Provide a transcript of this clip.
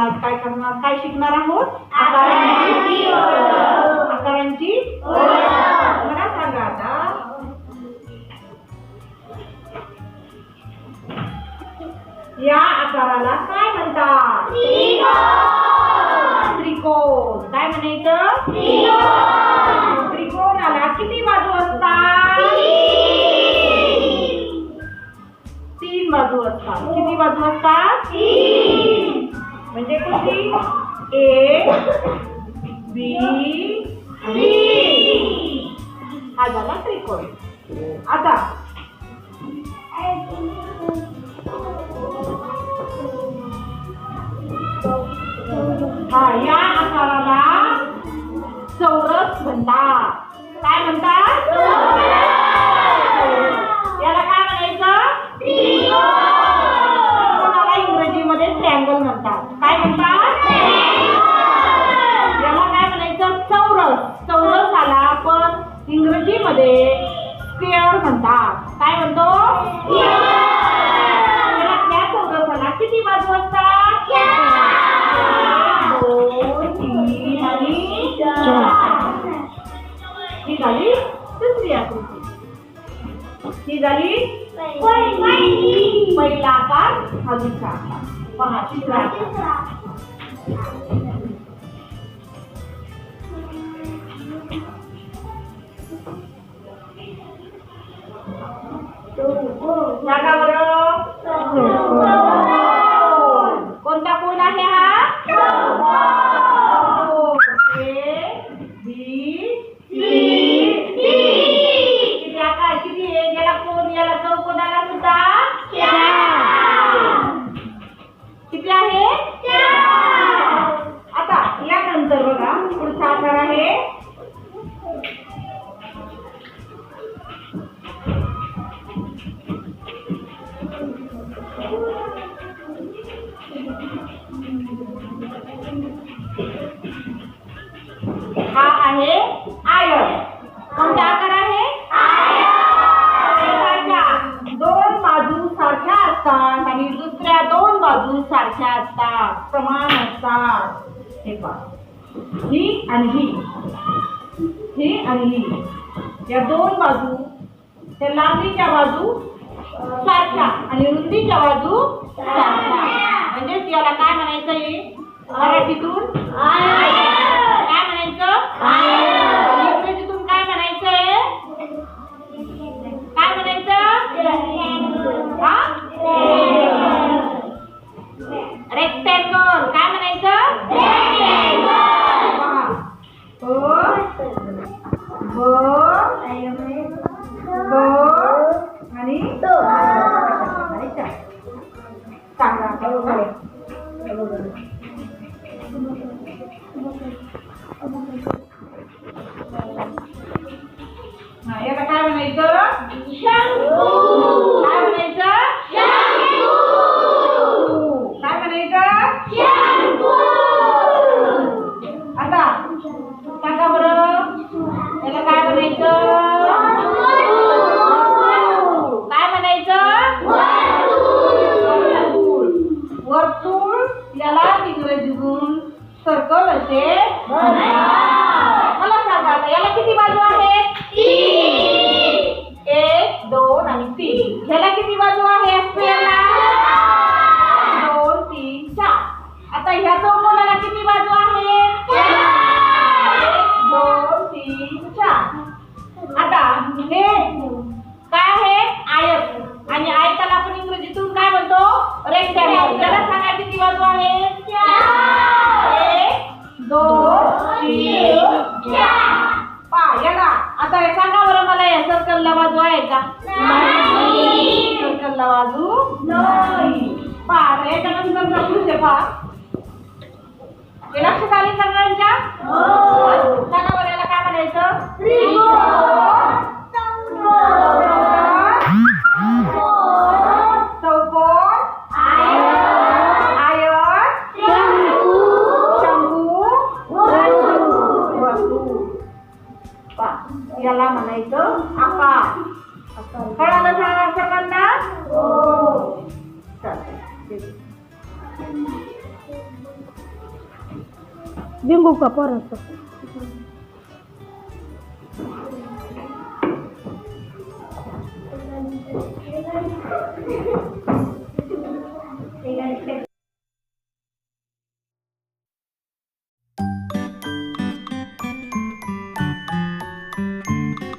आज काय करणार? काय शिकणार आहोत? आकारांची. मला सांगा आता. या आकाराला काय म्हणतात? त्रिकोण. काय म्हणायचं? त्रिकोणाला किती बाजू असतात? तीन. बाजू असतात. किती बाजू असतात? म्हणजे कुठली ए बी सी हा झाला त्रिकोण. आता. हा इंग्रजीमध्ये स्क्वेअर म्हणतात काय म्हणतो तर त्या चौरसाला किती बाजू असतात एक, दोन तीन आणि चार ही झाली दुसरी आकृती ही झाली पहिला आकार हा दुसरा आकार पहा तिसरा आकार ଜାଗା बाजू सारख्या असतात समान असतात. हे पहा. ही आणि ही. ही आणि ही. या दोन बाजू त्या लांबीच्या बाजू सारख्या आणि रुंदीच्या बाजू सारख्या. म्हणजेच याला काय म्हणायचं आहे मराठीतून हा, याला काय म्हणायचं ह्या चौकोनाला किती बाजू आहेत एक दोन तीन चार आता हे काय आहे? आयत. आणि आयताला आपण इंग्रजीतून काय म्हणतो? रेक्टँगल त्याला सांगा किती बाजू आहेत एक दोन तीन पा याला. आता हे सांगा बरं मला या सर्कलला बाजू आहे का? सर्कलला बाजू नाही. पा याच्यानंतर पुढचे पा हे लक्षात आले सगळ्यांच्या सांगा बरं याला काय म्हणायचं चौकोन आयत शंकू bingung kaparan sa